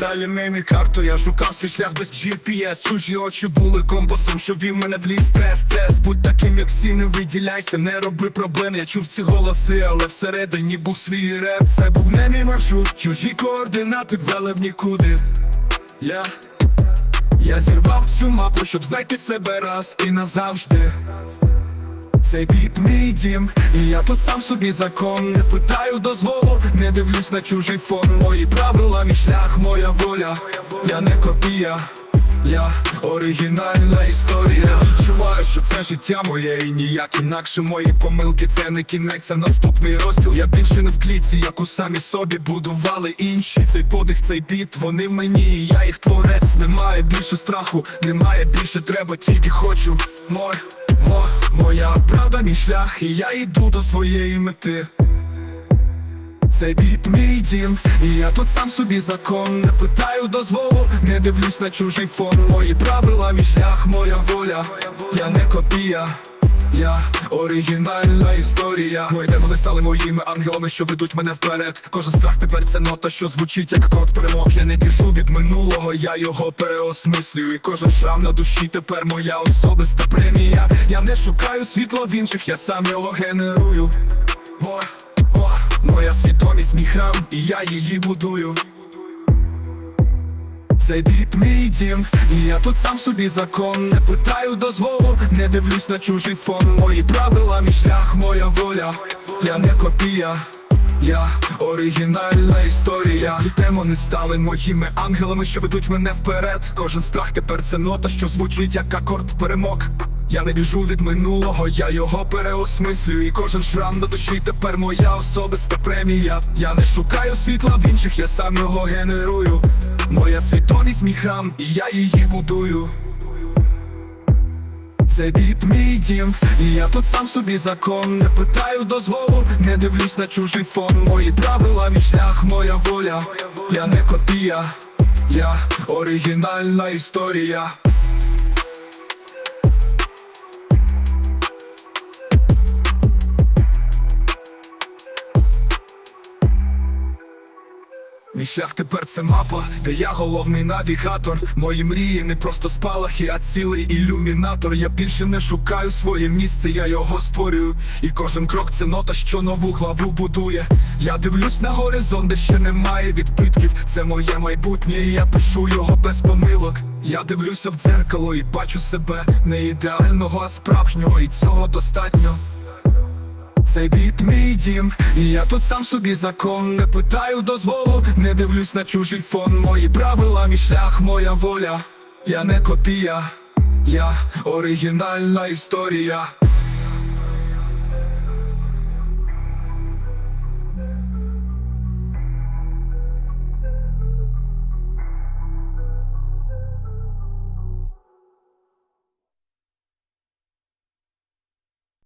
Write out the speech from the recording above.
Далі мені карту, я шукав свій шлях без GPS Чужі очі були компасом, що вів мене в ліс. Стрес тест Будь таким, як всі, не виділяйся, не роби проблем. Я чув ці голоси, але всередині був свій реп. Це був не мій маршрут, чужі координати ввели в нікуди. Я я зірвав цю мапу, щоб знайти себе раз і назавжди. Цей біт мій дім, і я тут сам собі закон. Не питаю дозволу, не дивлюсь на чужий фон. Мої правила, мій Я не копія, я оригінальна історія. Відчуваю, що це життя моє і ніяк інакше. Мої помилки Це не кінець, це наступний розділ. Я більше не в клітці, яку самі собі будували інші. Цей подих, цей біт, вони в мені, і я їх творець. Немає більше страху, немає більше треба, тільки хочу. Мой, мо, моя правда, мій шлях, і я йду до своєї мети цей біт мій дім, і я тут сам собі закон. Не питаю дозволу, не дивлюсь на чужий фон. Мої правила, мій шлях, моя воля. Я не копія, я оригінальна історія. Мої демони стали моїми ангелами, що ведуть мене вперед. Кожен страх тепер це нота, що звучить як акорд перемог. Я не біжу від минулого, я його переосмислюю. І кожен шрам на душі тепер моя особиста премія. Я не шукаю світло в інших, я сам його генерую Моя свідомість мій храм, і я її будую. Цей біт мій дім, і я тут сам собі закон. Не питаю дозволу, не дивлюсь на чужий фон. Мої правила, мій шлях, моя воля. Я не копія, я оригінальна історія. Демони стали моїми ангелами, що ведуть мене вперед. Кожен страх тепер це нота, що звучить як акорд перемог я не біжу від минулого, я його переосмислюю. І кожен шрам на душі тепер моя особиста премія. Я не шукаю світла в інших, я сам його генерую. Моя свідомість мій храм, і я її будую. Це біт мій дім, і я тут сам собі закон. Не питаю дозволу, не дивлюсь на чужий фон. Мої правила, мій шлях, моя воля. Я не копія, я оригінальна історія Мій шлях тепер це мапа, де я головний навігатор. Мої мрії не просто спалахи, а цілий ілюмінатор. Я більше не шукаю своє місце, я його створюю. І кожен крок це нота, що нову главу будує. Я дивлюсь на горизонт, де ще немає відбитків. Це моє майбутнє, і я пишу його без помилок. Я дивлюся в дзеркало і бачу себе не ідеального, а справжнього, і цього достатньо. Цей біт мій дім, і я тут сам собі закон. Не питаю дозволу, не дивлюсь на чужий фон. Мої правила, мій шлях, моя воля. Я не копія, я оригінальна історія